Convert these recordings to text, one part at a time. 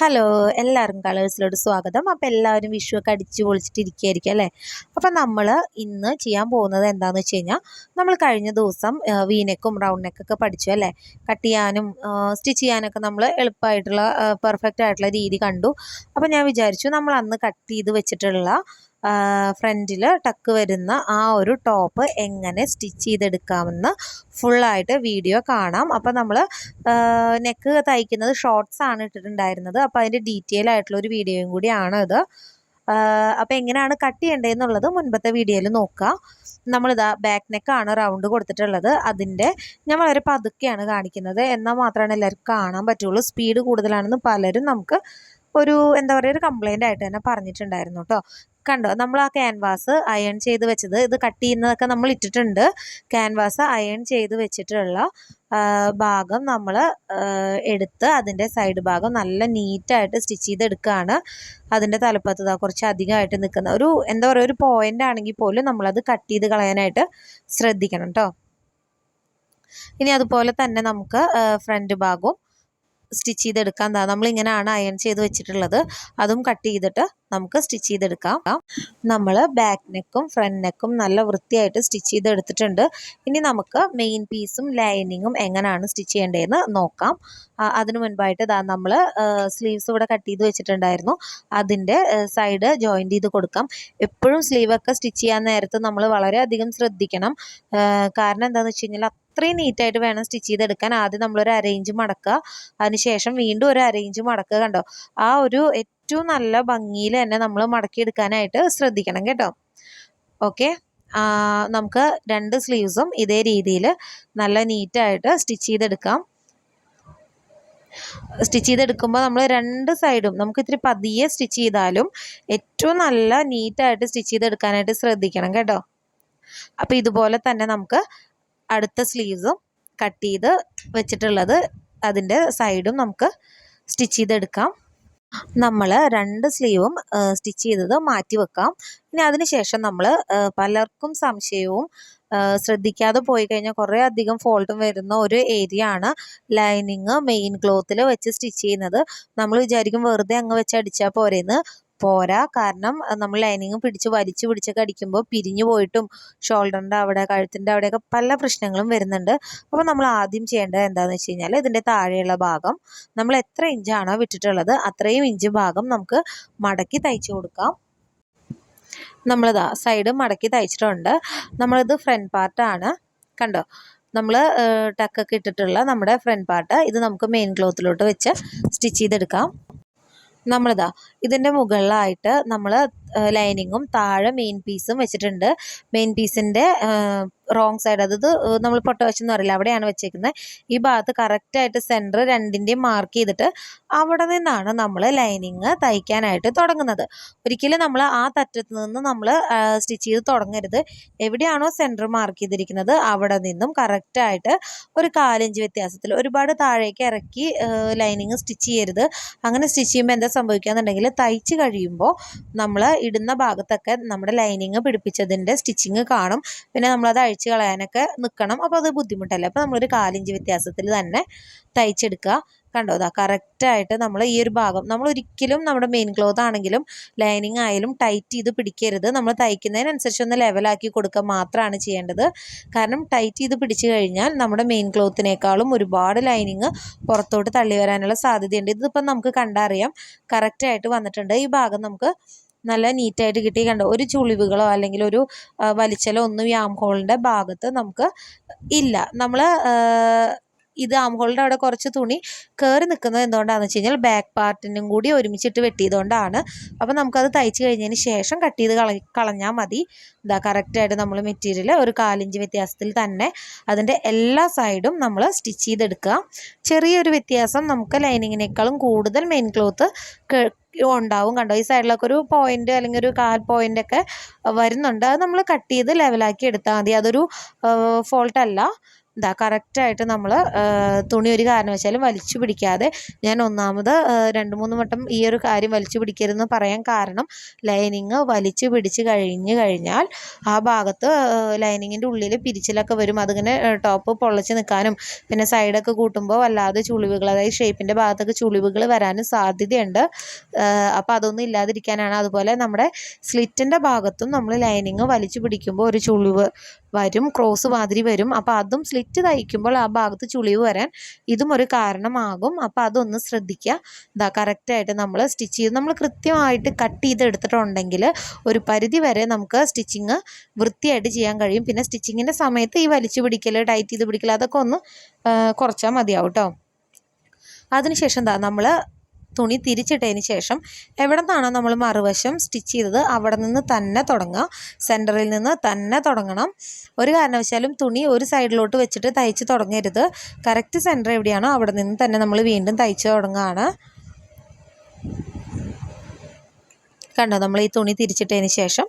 Hello എല്ലാവരും കളേഴ്സിലോട് സ്വാഗതം. അപ്പോൾ എല്ലാവരും വിഷുവൊക്കെ അടിച്ച് അടിച്ച് പൊളിച്ചിട്ടിരിക്കുകയായിരിക്കും അല്ലേ? അപ്പോൾ നമ്മൾ ഇന്ന് ചെയ്യാൻ പോകുന്നത് എന്താണെന്ന് വെച്ച് കഴിഞ്ഞാൽ നമ്മൾ കഴിഞ്ഞ ദിവസം വീനെക്കും റൗണ്ട് നെക്കൊക്കെ പഠിച്ചു അല്ലേ? കട്ട് ചെയ്യാനും സ്റ്റിച്ച് ചെയ്യാനൊക്കെ നമ്മൾ എളുപ്പമായിട്ടുള്ള പെർഫെക്റ്റ് ആയിട്ടുള്ള രീതി കണ്ടു. അപ്പോൾ ഞാൻ വിചാരിച്ചു നമ്മൾ അന്ന് കട്ട് ചെയ്ത് വെച്ചിട്ടുള്ള ഫ്രണ്ടിൽ ടക്ക് വരുന്ന ആ ഒരു ടോപ്പ് എങ്ങനെ സ്റ്റിച്ച് ചെയ്തെടുക്കാമെന്ന് ഫുള്ളായിട്ട് വീഡിയോ കാണാം. അപ്പോൾ നമ്മൾ നെക്ക് തയ്ക്കുന്നത് ഷോർട്സ് ആണ് ഇട്ടിട്ടുണ്ടായിരുന്നത്. അപ്പോൾ അതിന്റെ ഡീറ്റെയിൽ ആയിട്ടുള്ള ഒരു വീഡിയോയും കൂടിയാണ് ഇത്. അപ്പോൾ എങ്ങനെയാണ് കട്ട് ചെയ്യേണ്ടതെന്നുള്ളത് മുൻപത്തെ വീഡിയോയിൽ നോക്കുക നമ്മളിതാ ബാക്ക് നെക്കാണ് റൗണ്ട് കൊടുത്തിട്ടുള്ളത്. അതിന്റെ ഞാൻ വളരെ പതുക്കെയാണ് കാണിക്കുന്നത്. എന്നാൽ മാത്രമാണ് എല്ലാവർക്കും കാണാൻ പറ്റുള്ളൂ. സ്പീഡ് കൂടുതലാണെന്ന് പലരും നമുക്ക് ഒരു എന്താ പറയുക ഒരു കംപ്ലൈന്റ് ആയിട്ട് തന്നെ പറഞ്ഞിട്ടുണ്ടായിരുന്നു കേട്ടോ. കണ്ടോ? നമ്മൾ ആ ക്യാൻവാസ് അയൺ ചെയ്ത് വെച്ചത് ഇത് കട്ട് ചെയ്യുന്നതൊക്കെ നമ്മൾ ഇട്ടിട്ടുണ്ട്. ക്യാൻവാസ് അയൺ ചെയ്ത് വെച്ചിട്ടുള്ള ഭാഗം നമ്മൾ എടുത്ത് അതിന്റെ സൈഡ് ഭാഗം നല്ല നീറ്റായിട്ട് സ്റ്റിച്ച് ചെയ്തെടുക്കുകയാണ് അതിന്റെ തലപ്പത്ത് കുറച്ച് അധികമായിട്ട് നിൽക്കുന്ന ഒരു എന്താ പറയുക ഒരു പോയിന്റ് ആണെങ്കിൽ പോലും നമ്മളത് കട്ട് ചെയ്ത് കളയാനായിട്ട് ശ്രദ്ധിക്കണം കേട്ടോ ഇനി അതുപോലെ തന്നെ നമുക്ക് ഫ്രണ്ട് ഭാഗവും സ്റ്റിച്ച് ചെയ്തെടുക്കാൻ നമ്മൾ നമ്മളിങ്ങനെയാണ് അയൺ ചെയ്ത് വെച്ചിട്ടുള്ളത്. അതും കട്ട് ചെയ്തിട്ട് നമുക്ക് സ്റ്റിച്ച് ചെയ്തെടുക്കാം. നമ്മൾ ബാക്ക് നെക്കും ഫ്രണ്ട് നെക്കും നല്ല വൃത്തിയായിട്ട് സ്റ്റിച്ച് ചെയ്തെടുത്തിട്ടുണ്ട്. ഇനി നമുക്ക് മെയിൻ പീസും ലൈനിങ്ങും എങ്ങനെയാണ് സ്റ്റിച്ച് ചെയ്യേണ്ടതെന്ന് നോക്കാം. അതിനു മുൻപായിട്ട് ഇതാ നമ്മൾ സ്ലീവ്സ് ഇവിടെ കട്ട് ചെയ്ത് വെച്ചിട്ടുണ്ടായിരുന്നു. അതിന്റെ സൈഡ് ജോയിന്റ് ചെയ്ത് കൊടുക്കാം. എപ്പോഴും സ്ലീവൊക്കെ സ്റ്റിച്ച് ചെയ്യാൻ നേരത്ത് നമ്മൾ വളരെയധികം ശ്രദ്ധിക്കണം. കാരണം എന്താണെന്ന് വെച്ച് അത്രയും നീറ്റായിട്ട് വേണം സ്റ്റിച്ച് ചെയ്തെടുക്കാൻ. ആദ്യം നമ്മളൊരു അറേഞ്ച് മടക്കുക. അതിനുശേഷം വീണ്ടും ഒരു അറേഞ്ച് മടക്കുക കണ്ടോ? ആ ഒരു ഏറ്റവും നല്ല ഭംഗിയിൽ തന്നെ നമ്മൾ മടക്കിയെടുക്കാനായിട്ട് ശ്രദ്ധിക്കണം കേട്ടോ. ഓക്കെ? നമുക്ക് രണ്ട് സ്ലീവ്സും ഇതേ രീതിയിൽ നല്ല നീറ്റായിട്ട് സ്റ്റിച്ച് ചെയ്തെടുക്കാം. സ്റ്റിച്ച് ചെയ്തെടുക്കുമ്പോൾ നമ്മൾ രണ്ട് സൈഡും നമുക്ക് ഇത്തിരി പതിയെ സ്റ്റിച്ച് ചെയ്താലും ഏറ്റവും നല്ല നീറ്റായിട്ട് സ്റ്റിച്ച് ചെയ്തെടുക്കാനായിട്ട് ശ്രദ്ധിക്കണം കേട്ടോ. അപ്പോൾ ഇതുപോലെ തന്നെ നമുക്ക് അടുത്ത സ്ലീവ്സും കട്ട് ചെയ്ത് വെച്ചിട്ടുള്ളത് അതിന്റെ സൈഡും നമുക്ക് സ്റ്റിച്ച് ചെയ്തെടുക്കാം. നമ്മൾ രണ്ട് സ്ലീവും സ്റ്റിച്ച് ചെയ്തത് മാറ്റി വെക്കാം. ഇനി അതിനുശേഷം നമ്മൾ പലർക്കും സംശയവും ശ്രദ്ധിക്കാതെ പോയി കഴിഞ്ഞാൽ കുറേ അധികം ഫോൾട്ടും വരുന്ന ഒരു ഏരിയ ആണ് ലൈനിങ് മെയിൻ ക്ലോത്തിൽ വെച്ച് സ്റ്റിച്ച് ചെയ്യുന്നത്. നമ്മൾ വിചാരിക്കും വെറുതെ അങ്ങ് വെച്ച് അടിച്ചാൽ പോരെന്ന്. പോരാ. കാരണം നമ്മൾ ലൈനിങ് പിടിച്ച് വലിച്ചു പിടിച്ചൊക്കെ അടിക്കുമ്പോൾ പിരിഞ്ഞു പോയിട്ടും ഷോൾഡറിന്റെ അവിടെ കഴുത്തിന്റെ അവിടെയൊക്കെ പല പ്രശ്നങ്ങളും വരുന്നുണ്ട്. അപ്പോൾ നമ്മൾ ആദ്യം ചെയ്യേണ്ടത് എന്താണെന്ന് വെച്ച് കഴിഞ്ഞാൽ ഇതിന്റെ താഴെയുള്ള ഭാഗം നമ്മൾ എത്ര ഇഞ്ചാണോ വിട്ടിട്ടുള്ളത് അത്രയും ഇഞ്ച് ഭാഗം നമുക്ക് മടക്കി തയ്ച്ചു കൊടുക്കാം. നമ്മളിതാ സൈഡ് മടക്കി തയ്ച്ചിട്ടുണ്ട്. നമ്മളിത് ഫ്രണ്ട് പാർട്ടാണ് കണ്ടോ? നമ്മൾ ടക്കൊക്കെ ഇട്ടിട്ടുള്ള നമ്മുടെ ഫ്രണ്ട് പാർട്ട് ഇത് നമുക്ക് മെയിൻ ക്ലോത്തിലോട്ട് വെച്ച് സ്റ്റിച്ച് ചെയ്തെടുക്കാം. നമ്മളിതാ ഇതിന്റെ മുകളിലായിട്ട് നമ്മൾ ലൈനിങ്ങും താഴെ മെയിൻ പീസും വെച്ചിട്ടുണ്ട്. മെയിൻ പീസിന്റെ റോങ് സൈഡ് അതായത് നമ്മൾ പൊട്ട വെച്ചെന്ന് പറയില്ല അവിടെയാണ് വെച്ചേക്കുന്നത് ഈ ഭാഗത്ത് കറക്റ്റായിട്ട് സെന്റർ രണ്ടിന്റെയും മാർക്ക് ചെയ്തിട്ട് അവിടെ നിന്നാണ് നമ്മൾ ലൈനിങ് തയ്ക്കാനായിട്ട് തുടങ്ങുന്നത്. ഒരിക്കലും നമ്മൾ ആ തറ്റത്ത് നിന്ന് നമ്മൾ സ്റ്റിച്ച് ചെയ്ത് തുടങ്ങരുത്. എവിടെയാണോ സെന്റർ മാർക്ക് ചെയ്തിരിക്കുന്നത് അവിടെ നിന്നും കറക്റ്റായിട്ട് ഒരു കാലിഞ്ച് വ്യത്യാസത്തിൽ ഒരുപാട് താഴേക്ക് ഇറക്കി ലൈനിങ് സ്റ്റിച്ച് ചെയ്യരുത്. അങ്ങനെ സ്റ്റിച്ച് ചെയ്യുമ്പോൾ എന്താ സംഭവിക്കുകയെന്നുണ്ടെങ്കിൽ തയ്ച്ച് കഴിയുമ്പോൾ നമ്മൾ ഇടുന്ന ഭാഗത്തൊക്കെ നമ്മുടെ ലൈനിങ് പിടിപ്പിച്ചതിന്റെ സ്റ്റിച്ചിങ് കാണും. പിന്നെ നമ്മളത് അഴിച്ച് കളയാനൊക്കെ നിൽക്കണം അപ്പോൾ അത് ബുദ്ധിമുട്ടല്ലേ? അപ്പോൾ നമ്മളൊരു കാലിഞ്ച് വ്യത്യാസത്തിൽ തന്നെ തയ്ച്ചെടുക്കുക. കണ്ടോ? ഇതാ കറക്റ്റായിട്ട് നമ്മൾ ഈ ഒരു ഭാഗം നമ്മൾ ഒരിക്കലും നമ്മുടെ മെയിൻ ക്ലോത്ത് ആണെങ്കിലും ലൈനിങ് ആയാലും ടൈറ്റ് ചെയ്ത് പിടിക്കരുത്. നമ്മൾ തയ്ക്കുന്നതിനനുസരിച്ച് ഒന്ന് ലെവലാക്കി കൊടുക്കുക മാത്രമാണ് ചെയ്യേണ്ടത്. കാരണം ടൈറ്റ് ചെയ്ത് പിടിച്ചു കഴിഞ്ഞാൽ നമ്മുടെ മെയിൻ ക്ലോത്തിനേക്കാളും ഒരുപാട് ലൈനിങ് പുറത്തോട്ട് തള്ളി വരാനുള്ള സാധ്യതയുണ്ട്. ഇതിപ്പം നമുക്ക് കണ്ടറിയാം കറക്റ്റായിട്ട് വന്നിട്ടുണ്ട്. ഈ ഭാഗം നമുക്ക് നല്ല നീറ്റായിട്ട് കിട്ടി. കണ്ടോ? ഒരു ചുളിവുകളോ അല്ലെങ്കിൽ ഒരു വലിച്ചലോ ഒന്നും യാം ഹോളിന്റെ ഭാഗത്ത് നമുക്ക് ഇല്ല. നമ്മൾ ഇത് ആം ഹോളിന്റെ അവിടെ കുറച്ച് തുണി കയറി നിൽക്കുന്നത് എന്തുകൊണ്ടാണെന്ന് വെച്ച് കഴിഞ്ഞാൽ ബാക്ക് പാർട്ടിനും കൂടി ഒരുമിച്ചിട്ട് വെട്ടിയതുകൊണ്ടാണ്. അപ്പോൾ നമുക്കത് തയ്ച്ച് കഴിഞ്ഞതിന് ശേഷം കട്ട് ചെയ്ത് കള കളഞ്ഞാൽ മതി. ഇതാ കറക്റ്റായിട്ട് നമ്മൾ മെറ്റീരിയൽ ഒരു കാലിഞ്ച് വ്യത്യാസത്തിൽ തന്നെ അതിന്റെ എല്ലാ സൈഡും നമ്മൾ സ്റ്റിച്ച് ചെയ്തെടുക്കുക. ചെറിയൊരു വ്യത്യാസം നമുക്ക് ലൈനിങ്ങിനേക്കാളും കൂടുതൽ മെയിൻ ക്ലോത്ത് ഉണ്ടാവും. കണ്ടോ? ഈ സൈഡിലൊക്കെ ഒരു പോയിന്റ് അല്ലെങ്കിൽ ഒരു കാൽ പോയിന്റ് ഒക്കെ വരുന്നുണ്ട്. അത് നമ്മൾ കട്ട് ചെയ്ത് ലെവലാക്കി എടുത്താൽ മതി. അതൊരു ഫോൾട്ടല്ല ഇതാ കറക്റ്റായിട്ട് നമ്മൾ തുണി ഒരു കാരണവശാലും വലിച്ചു പിടിക്കാതെ ഞാൻ ഒന്നാമത് രണ്ട് മൂന്ന് വട്ടം ഈ ഒരു കാര്യം വലിച്ചു പിടിക്കരുതെന്ന് പറയാൻ കാരണം ലൈനിങ് വലിച്ചു പിടിച്ച് കഴിഞ്ഞ് കഴിഞ്ഞാൽ ആ ഭാഗത്ത് ലൈനിങ്ങിന്റെ ഉള്ളിൽ പിരിച്ചിലൊക്കെ വരും. അതിങ്ങനെ ടോപ്പ് പൊള്ളച്ച് നിൽക്കാനും പിന്നെ സൈഡൊക്കെ കൂട്ടുമ്പോൾ വല്ലാതെ ചുളിവുകൾ അതായത് ഷേപ്പിന്റെ ഭാഗത്തൊക്കെ ചുളിവുകൾ വരാനും സാധ്യതയുണ്ട്. അപ്പോൾ അതൊന്നും ഇല്ലാതിരിക്കാനാണ്. അതുപോലെ നമ്മുടെ സ്ലിറ്റിന്റെ ഭാഗത്തും നമ്മൾ ലൈനിങ് വലിച്ചു പിടിക്കുമ്പോൾ ഒരു ചുളിവ് വരും ക്രോസ് മാതിരി വരും. അപ്പോൾ അതും സ്ലിറ്റ് തയ്ക്കുമ്പോൾ ആ ഭാഗത്ത് ചുളിവ് വരാൻ ഇതും ഒരു കാരണമാകും. അപ്പോൾ അതൊന്ന് ശ്രദ്ധിക്കുക. ഇതാ കറക്റ്റായിട്ട് നമ്മൾ സ്റ്റിച്ച് ചെയ്ത്. നമ്മൾ കൃത്യമായിട്ട് കട്ട് ചെയ്ത് എടുത്തിട്ടുണ്ടെങ്കിൽ ഒരു പരിധി വരെ നമുക്ക് സ്റ്റിച്ചിങ് വൃത്തിയായിട്ട് ചെയ്യാൻ കഴിയും. പിന്നെ സ്റ്റിച്ചിങ്ങിന്റെ സമയത്ത് ഈ വലിച്ചു പിടിക്കൽ ടൈറ്റ് ചെയ്ത് പിടിക്കൽ അതൊക്കെ ഒന്ന് കുറച്ചാൽ മതിയാവും കേട്ടോ അതിനുശേഷം എന്താ നമ്മൾ തുണി തിരിച്ചിട്ടതിന് ശേഷം എവിടെ നിന്നാണോ നമ്മൾ മറുവശം സ്റ്റിച്ച് ചെയ്തത് അവിടെ നിന്ന് തന്നെ തുടങ്ങുക സെന്ററിൽ നിന്ന് തന്നെ തുടങ്ങണം. ഒരു കാരണവശാലും തുണി ഒരു സൈഡിലോട്ട് വെച്ചിട്ട് തയ്ച്ച് തുടങ്ങരുത്. കറക്റ്റ് സെന്റർ എവിടെയാണോ അവിടെ നിന്ന് തന്നെ നമ്മൾ വീണ്ടും തയ്ച്ച് തുടങ്ങുകയാണ് കണ്ടോ? നമ്മൾ ഈ തുണി തിരിച്ചിട്ടതിന് ശേഷം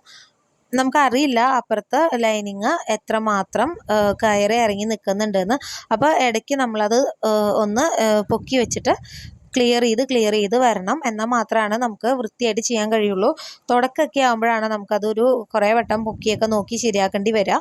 നമുക്കറിയില്ല അപ്പുറത്ത് ലൈനിങ് എത്രമാത്രം മാത്രം കയറി ഇറങ്ങി നിൽക്കുന്നുണ്ടെന്ന്. അപ്പോൾ ഇടയ്ക്ക് നമ്മളത് ഒന്ന് പൊക്കി വെച്ചിട്ട് ക്ലിയർ ചെയ്ത് ക്ലിയർ ചെയ്ത് വരണം. എന്നാൽ മാത്രമാണ് നമുക്ക് വൃത്തിയായിട്ട് ചെയ്യാൻ കഴിയുള്ളൂ. തുടക്കമൊക്കെ ആകുമ്പോഴാണ് നമുക്കതൊരു കുറേ വട്ടം പൊക്കിയൊക്കെ നോക്കി ശരിയാക്കേണ്ടി വരിക.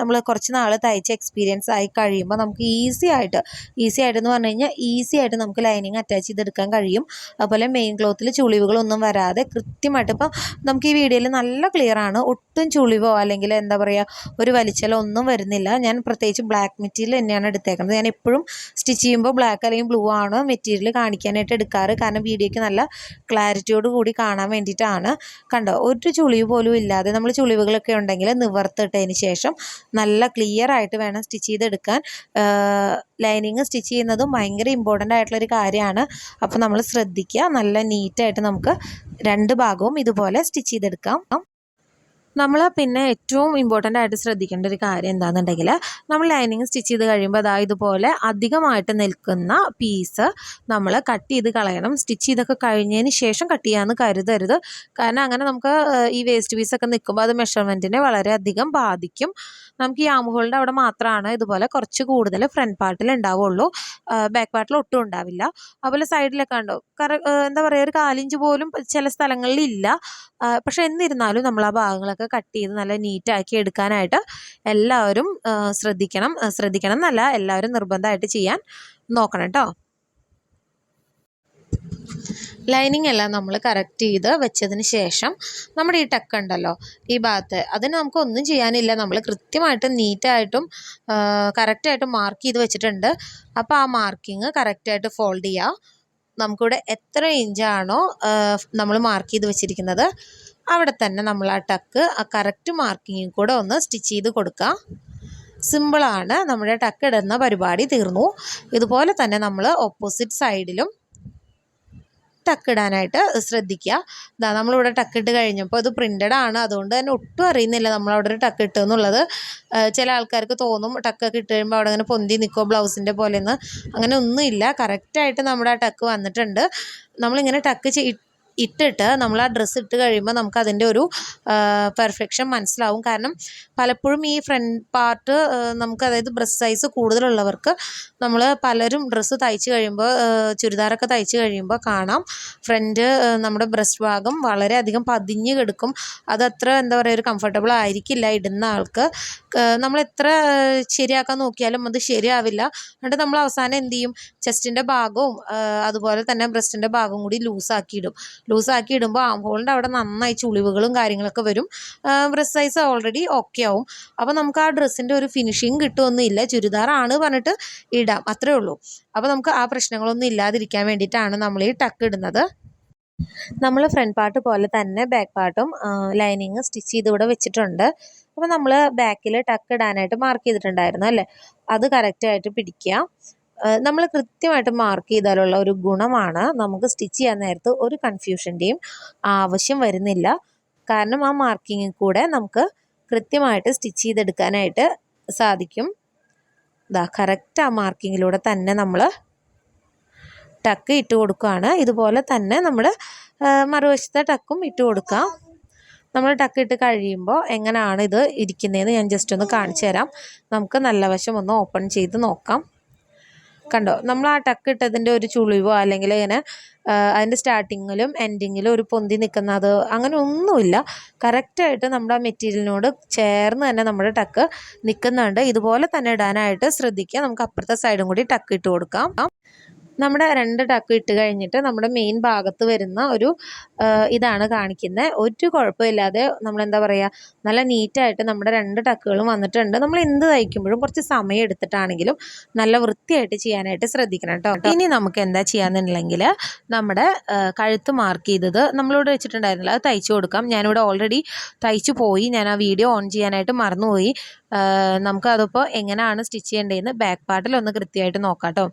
നമ്മൾ കുറച്ച് നാൾ തയ്ച്ച് എക്സ്പീരിയൻസ് ആയി കഴിയുമ്പോൾ നമുക്ക് ഈസി ആയിട്ട് ഈസി ആയിട്ട് എന്ന് പറഞ്ഞു കഴിഞ്ഞാൽ ഈസി ആയിട്ട് നമുക്ക് ലൈനിങ് അറ്റാച്ച് ചെയ്തെടുക്കാൻ കഴിയും. അതുപോലെ മെയിൻ ക്ലോത്തിൽ ചുളിവുകളൊന്നും വരാതെ കൃത്യമായിട്ട് ഇപ്പം നമുക്ക് ഈ വീഡിയോയിൽ നല്ല ക്ലിയർ ആണ്. ഒട്ടും ചുളിവോ അല്ലെങ്കിൽ എന്താ പറയുക ഒരു വലിച്ചലോ ഒന്നും വരുന്നില്ല. ഞാൻ പ്രത്യേകിച്ച് ബ്ലാക്ക് മെറ്റീരിയൽ തന്നെയാണ് എടുത്തേക്കുന്നത്. ഞാൻ എപ്പോഴും സ്റ്റിച്ച് ചെയ്യുമ്പോൾ ബ്ലാക്ക് അല്ലെങ്കിൽ ബ്ലൂ ആണ് മെറ്റീരിയൽ കാണിക്കാനായിട്ട് എടുക്കാറ്. കാരണം വീഡിയോയ്ക്ക് നല്ല ക്ലാരിറ്റിയോട് കൂടി കാണാൻ വേണ്ടിയിട്ടാണ്. കണ്ടോ ഒരു ചുളിവ് പോലും ഇല്ലാതെ നമ്മൾ ചുളിവുകളൊക്കെ ഉണ്ടെങ്കിൽ നിവർത്തിട്ടതിന് ശേഷം നല്ല ക്ലിയർ ആയിട്ട് വേണം സ്റ്റിച്ച് ചെയ്തെടുക്കാൻ. ലൈനിങ് സ്റ്റിച്ച് ചെയ്യുന്നതും ഭയങ്കര ഇമ്പോർട്ടന്റ് ആയിട്ടുള്ളൊരു കാര്യമാണ്. അപ്പോൾ നമ്മൾ ശ്രദ്ധിക്കുക. നല്ല നീറ്റായിട്ട് നമുക്ക് രണ്ട് ഭാഗവും ഇതുപോലെ സ്റ്റിച്ച് ചെയ്തെടുക്കാം. നമ്മൾ പിന്നെ ഏറ്റവും ഇമ്പോർട്ടന്റ് ആയിട്ട് ശ്രദ്ധിക്കേണ്ട ഒരു കാര്യം എന്താണെന്നുണ്ടെങ്കിൽ നമ്മൾ ലൈനിങ് സ്റ്റിച്ച് ചെയ്ത് കഴിയുമ്പോൾ അതാ ഇതുപോലെ അധികമായിട്ട് നിൽക്കുന്ന പീസ് നമ്മൾ കട്ട് ചെയ്ത് കളയണം. സ്റ്റിച്ച് ചെയ്തൊക്കെ കഴിഞ്ഞതിന് ശേഷം കട്ട് ചെയ്യാമെന്ന് കരുതരുത്. കാരണം അങ്ങനെ നമുക്ക് ഈ വേസ്റ്റ് പീസൊക്കെ നിൽക്കുമ്പോൾ അത് മെഷർമെന്റിനെ വളരെയധികം ബാധിക്കും. നമുക്ക് ഈ ആം അവിടെ മാത്രമാണ് ഇതുപോലെ കുറച്ച് കൂടുതൽ ഫ്രണ്ട് പാർട്ടിൽ ഉണ്ടാവുള്ളൂ ബാക്ക് പാർട്ടിൽ ഒട്ടും ഉണ്ടാവില്ല. അതുപോലെ സൈഡിലൊക്കെ ഉണ്ടോ കറ എന്താ പറയുക ഒരു കാലിഞ്ച് പോലും ചില സ്ഥലങ്ങളിൽ ഇല്ല. പക്ഷെ എന്നിരുന്നാലും നമ്മൾ ആ ഭാഗങ്ങളൊക്കെ കട്ട് ചെയ്ത് നല്ല നീറ്റാക്കി എടുക്കാനായിട്ട് എല്ലാവരും ശ്രദ്ധിക്കണം. ശ്രദ്ധിക്കണം എന്നല്ല എല്ലാവരും നിർബന്ധമായിട്ട് ചെയ്യാൻ നോക്കണം കേട്ടോ ലൈനിങ് എല്ലാം നമ്മൾ കറക്റ്റ് ചെയ്ത് വെച്ചതിന് ശേഷം നമ്മുടെ ഈ ടക്ക് ഉണ്ടല്ലോ ഈ ഭാഗത്ത് അതിന് നമുക്ക് ഒന്നും ചെയ്യാനില്ല. നമ്മൾ കൃത്യമായിട്ടും നീറ്റായിട്ടും കറക്റ്റായിട്ടും മാർക്ക് ചെയ്ത് വെച്ചിട്ടുണ്ട്. അപ്പോൾ ആ മാർക്കിങ് കറക്റ്റായിട്ട് ഫോൾഡ് ചെയ്യുക നമുക്കിവിടെ എത്ര ഇഞ്ചാണോ നമ്മൾ മാർക്ക് ചെയ്ത് വെച്ചിരിക്കുന്നത് അവിടെ തന്നെ നമ്മൾ ആ ടക്ക് ആ കറക്റ്റ് മാർക്കിങ്ങിൽ കൂടെ ഒന്ന് സ്റ്റിച്ച് ചെയ്ത് കൊടുക്കുക സിമ്പിളാണ് നമ്മുടെ ടക്ക് ഇടുന്ന പരിപാടി തീർന്നു. ഇതുപോലെ തന്നെ നമ്മൾ ഓപ്പോസിറ്റ് സൈഡിലും ടക്ക് ഇടാനായിട്ട് ശ്രദ്ധിക്കുക. ഇതാ നമ്മളിവിടെ ടക്ക് ഇട്ട് കഴിഞ്ഞപ്പോൾ ഇത് പ്രിന്റഡ് ആണ്. അതുകൊണ്ട് തന്നെ ഒട്ടും അറിയുന്നില്ല നമ്മളവിടെ ഒരു ടക്ക് ഇട്ടു എന്നുള്ളത്. ചില ആൾക്കാർക്ക് തോന്നും ടക്കൊക്കെ ഇട്ട് കഴിയുമ്പോൾ അവിടെ അങ്ങനെ പൊന്തി നിൽക്കുമോ ബ്ലൗസിന്റെ പോലെയെന്ന്. അങ്ങനെ ഒന്നുമില്ല. കറക്റ്റായിട്ട് നമ്മുടെ ആ ടക്ക് വന്നിട്ടുണ്ട്. നമ്മളിങ്ങനെ ടക്ക് ഇട്ടിട്ട് നമ്മൾ ആ ഡ്രസ്സ് ഇട്ട് കഴിയുമ്പോൾ നമുക്ക് അതിന്റെ ഒരു പെർഫെക്ഷൻ മനസ്സിലാവും. കാരണം പലപ്പോഴും ഈ ഫ്രണ്ട് പാർട്ട് നമുക്ക് അതായത് ബ്രസ്റ്റ് സൈസ് കൂടുതലുള്ളവർക്ക് നമ്മൾ പലരും ഡ്രസ്സ് തയ്ച്ച് കഴിയുമ്പോൾ ചുരിദാറൊക്കെ തയ്ച്ച് കഴിയുമ്പോൾ കാണാം. ഫ്രണ്ട് നമ്മുടെ ബ്രസ്റ്റ് ഭാഗം വളരെയധികം പതിഞ്ഞ് കിടക്കും. അതത്ര എന്താ പറയുക ഒരു കംഫർട്ടബിൾ ആയിരിക്കില്ല ഇടുന്ന ആൾക്ക്. നമ്മൾ എത്ര ശരിയാക്കാൻ നോക്കിയാലും അത് ശരിയാവില്ല. എന്നിട്ട് നമ്മൾ അവസാനം എന്ത് ചെയ്യും? ചെസ്റ്റിന്റെ ഭാഗവും അതുപോലെ തന്നെ ബ്രസ്റ്റിന്റെ ഭാഗവും കൂടി ലൂസാക്കി ഇടും. ലൂസാക്കി ഇടുമ്പോൾ ആം ഹോളിന്റെ അവിടെ നന്നായി ചുളിവുകളും കാര്യങ്ങളൊക്കെ വരും. ബ്രസ്റ്റ് സൈസ് ഓൾറെഡി ഓക്കെ ആവും. അപ്പോൾ നമുക്ക് ആ ഡ്രസ്സിന്റെ ഒരു ഫിനിഷിങ് കിട്ടുമൊന്നുമില്ല ചുരിദാറാണ് പറഞ്ഞിട്ട് ഇടാം. അത്രേ ഉള്ളൂ. അപ്പോൾ നമുക്ക് ആ പ്രശ്നങ്ങളൊന്നും ഇല്ലാതിരിക്കാൻ വേണ്ടിയിട്ടാണ് നമ്മൾ ഈ ടക്ക് ഇടുന്നത്. നമ്മൾ ഫ്രണ്ട് പാർട്ട് പോലെ തന്നെ ബാക്ക് പാർട്ടും ലൈനിങ് സ്റ്റിച്ച് ചെയ്ത് ഇവിടെ വെച്ചിട്ടുണ്ട്. അപ്പോൾ നമ്മൾ ബാക്കിൽ ടക്ക് ഇടാനായിട്ട് മാർക്ക് ചെയ്തിട്ടുണ്ടായിരുന്നു അല്ലേ? അത് കറക്റ്റായിട്ട് പിടിക്കുക. നമ്മൾ കൃത്യമായിട്ട് മാർക്ക് ചെയ്താലുള്ള ഒരു ഗുണമാണ് നമുക്ക് സ്റ്റിച്ച് ചെയ്യാൻ നേരത്ത് ഒരു കൺഫ്യൂഷന്റെയും ആവശ്യം വരുന്നില്ല. കാരണം ആ മാർക്കിങ്ങിൽ കൂടെ നമുക്ക് കൃത്യമായിട്ട് സ്റ്റിച്ച് ചെയ്തെടുക്കാനായിട്ട് സാധിക്കും. ഇതാ കറക്റ്റ് ആ മാർക്കിങ്ങിലൂടെ തന്നെ നമ്മൾ ടക്ക് ഇട്ട് കൊടുക്കുകയാണ് ഇതുപോലെ തന്നെ നമ്മൾ മറുവശത്തെ ടക്കും ഇട്ട് കൊടുക്കാം. നമ്മൾ ടക്ക് ഇട്ട് കഴിയുമ്പോൾ എങ്ങനെയാണ് ഇത് ഇരിക്കുന്നതെന്ന് ഞാൻ ജസ്റ്റ് ഒന്ന് കാണിച്ചു തരാം നമുക്ക് നല്ല വശം ഒന്ന് ഓപ്പൺ ചെയ്ത് നോക്കാം. കണ്ടോ? നമ്മൾ ആ ടക്ക് ഇട്ടതിന്റെ ഒരു ചുളിവോ അല്ലെങ്കിൽ ഇങ്ങനെ അതിന്റെ സ്റ്റാർട്ടിങ്ങിലും എൻഡിങ്ങിലും ഒരു പൊന്തി നിൽക്കുന്നത് അങ്ങനെ ഒന്നുമില്ല. കറക്റ്റായിട്ട് നമ്മൾ ആ മെറ്റീരിയലിനോട് ചേർന്ന് തന്നെ നമ്മുടെ ടക്ക് നിൽക്കുന്നുണ്ട്. ഇതുപോലെ തന്നെ ഇടാനായിട്ട് ശ്രദ്ധിക്കുക. നമുക്ക് അപ്പുറത്തെ സൈഡും കൂടി ടക്ക് ഇട്ട് കൊടുക്കാം. നമ്മുടെ രണ്ട് ടക്ക് ഇട്ട് കഴിഞ്ഞിട്ട് നമ്മുടെ മെയിൻ ഭാഗത്ത് വരുന്ന ഒരു ഇതാണ് കാണിക്കുന്നത് ഒരു കുഴപ്പമില്ലാതെ നമ്മൾ എന്താ പറയുക നല്ല നീറ്റായിട്ട് നമ്മുടെ രണ്ട് ടക്കുകളും വന്നിട്ടുണ്ട്. നമ്മൾ എന്ത് തയ്ക്കുമ്പോഴും കുറച്ച് സമയം എടുത്തിട്ടാണെങ്കിലും നല്ല വൃത്തിയായിട്ട് ചെയ്യാനായിട്ട് ശ്രദ്ധിക്കണം കേട്ടോ ഇനി നമുക്ക് എന്താ ചെയ്യാന്നുണ്ടെങ്കിൽ നമ്മുടെ കഴുത്ത് മാർക്ക് ചെയ്തത് നമ്മളിവിടെ വെച്ചിട്ടുണ്ടായിരുന്നില്ല. അത് തയ്ച്ചു കൊടുക്കാം. ഞാനിവിടെ ഓൾറെഡി തയ്ച്ചു പോയി. ഞാൻ ആ വീഡിയോ ഓൺ ചെയ്യാനായിട്ട് മറന്നുപോയി. നമുക്ക് നമുക്കതിപ്പോൾ എങ്ങനെയാണ് സ്റ്റിച്ച് ചെയ്യേണ്ടതെന്ന് ബാക്ക് പാർട്ടിൽ ഒന്ന് കൃത്യമായിട്ട് നോക്കാം കേട്ടോ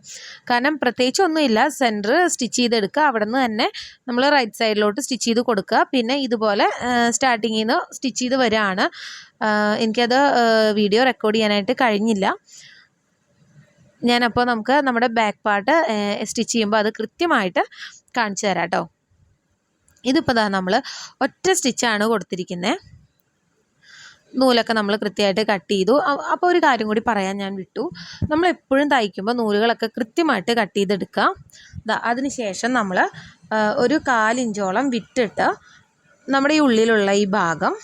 കാരണം ഒന്നുമില്ല സെന്റർ സ്റ്റിച്ച് ചെയ്തെടുക്കുക. അവിടെ നിന്ന് തന്നെ നമ്മൾ റൈറ്റ് സൈഡിലോട്ട് സ്റ്റിച്ച് ചെയ്ത് കൊടുക്കുക. പിന്നെ ഇതുപോലെ സ്റ്റാർട്ടിങ്ങിൽ നിന്ന് സ്റ്റിച്ച് ചെയ്ത് വരികയാണ് എനിക്കത് വീഡിയോ റെക്കോർഡ് ചെയ്യാനായിട്ട് കഴിഞ്ഞില്ല. ഞാനപ്പോൾ നമുക്ക് നമ്മുടെ ബാക്ക് പാർട്ട് സ്റ്റിച്ച് ചെയ്യുമ്പോൾ അത് കൃത്യമായിട്ട് കാണിച്ചു തരാം കേട്ടോ. ഇതിപ്പോൾ നമ്മൾ ഒറ്റ സ്റ്റിച്ചാണ് കൊടുത്തിരിക്കുന്നത് നൂലൊക്കെ നമ്മൾ കൃത്യമായിട്ട് കട്ട് ചെയ്തു. അപ്പോൾ ഒരു കാര്യം കൂടി പറയാൻ ഞാൻ വിട്ടു. നമ്മൾ എപ്പോഴും തയ്ക്കുമ്പോൾ നൂലുകളൊക്കെ കൃത്യമായിട്ട് കട്ട് ചെയ്തെടുക്കുക. ദാ അതിന് ശേഷം നമ്മൾ ഒരു കാലിഞ്ചോളം വിട്ടിട്ട് നമ്മുടെ ഈ ഉള്ളിലുള്ള ഈ ഭാഗം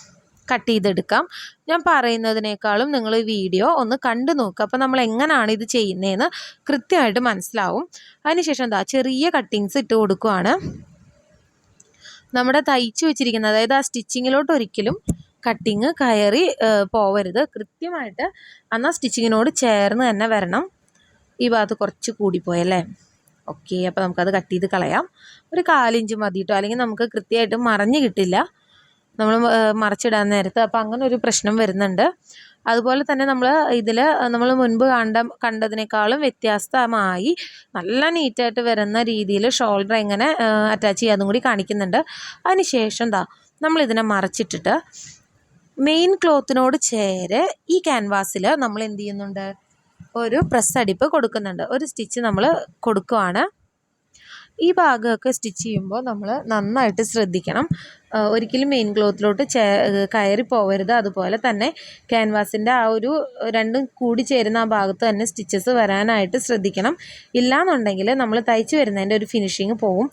കട്ട് ചെയ്തെടുക്കാം ഞാൻ പറയുന്നതിനേക്കാളും നിങ്ങൾ വീഡിയോ ഒന്ന് കണ്ടു നോക്കുക. അപ്പോൾ നമ്മൾ എങ്ങനെയാണ് ഇത് ചെയ്യുന്നതെന്ന് കൃത്യമായിട്ട് മനസ്സിലാവും. അതിനുശേഷം എന്താ ചെറിയ കട്ടിങ്സ് ഇട്ട് കൊടുക്കുവാണ്. നമ്മുടെ തയ്ച്ചു വെച്ചിരിക്കുന്നത് അതായത് ആ സ്റ്റിച്ചിങ്ങിലോട്ട് ഒരിക്കലും കട്ടിങ് കയറി പോവരുത്. കൃത്യമായിട്ട് എന്നാൽ സ്റ്റിച്ചിങ്ങിനോട് ചേർന്ന് തന്നെ വരണം. ഈ ഭാഗത്ത് കുറച്ച് കൂടിപ്പോയല്ലേ ഓക്കെ അപ്പോൾ നമുക്കത് കട്ട് ചെയ്ത് കളയാം. ഒരു കാലിഞ്ച് മതി കേട്ടോ അല്ലെങ്കിൽ നമുക്ക് കൃത്യമായിട്ട് മറഞ്ഞ് കിട്ടില്ല. നമ്മൾ മറച്ചിടാൻ നേരത്ത്. അപ്പോൾ അങ്ങനെ ഒരു പ്രശ്നം വരുന്നുണ്ട്. അതുപോലെ തന്നെ നമ്മൾ ഇതിൽ നമ്മൾ മുൻപ് കണ്ട കണ്ടതിനേക്കാളും വ്യത്യസ്തമായി നല്ല നീറ്റായിട്ട് വരുന്ന രീതിയിൽ ഷോൾഡർ എങ്ങനെ അറ്റാച്ച് ചെയ്യാതും കൂടി കാണിക്കുന്നുണ്ട്. അതിന് ശേഷം എന്താ നമ്മളിതിനെ മറച്ചിട്ടിട്ട് മെയിൻ ക്ലോത്തിനോട് ചേരെ ഈ ക്യാൻവാസിൽ നമ്മൾ എന്ത് ചെയ്യുന്നുണ്ട്? ഒരു പ്രസ് അടിപ്പ് കൊടുക്കുന്നുണ്ട്. ഒരു സ്റ്റിച്ച് നമ്മൾ കൊടുക്കുവാണ്. ഈ ഭാഗമൊക്കെ സ്റ്റിച്ച് ചെയ്യുമ്പോൾ നമ്മൾ നന്നായിട്ട് ശ്രദ്ധിക്കണം. ഒരിക്കലും മെയിൻ ക്ലോത്തിലോട്ട് ചേ കയറി പോകരുത് അതുപോലെ തന്നെ ക്യാൻവാസിന്റെ ആ ഒരു രണ്ടും കൂടി ചേരുന്ന ആ ഭാഗത്ത് തന്നെ സ്റ്റിച്ചസ് വരാനായിട്ട് ശ്രദ്ധിക്കണം. ഇല്ലാന്നുണ്ടെങ്കിൽ നമ്മൾ തയ്ച്ച് വരുന്നതിന്റെ ഒരു ഫിനിഷിങ് പോവും.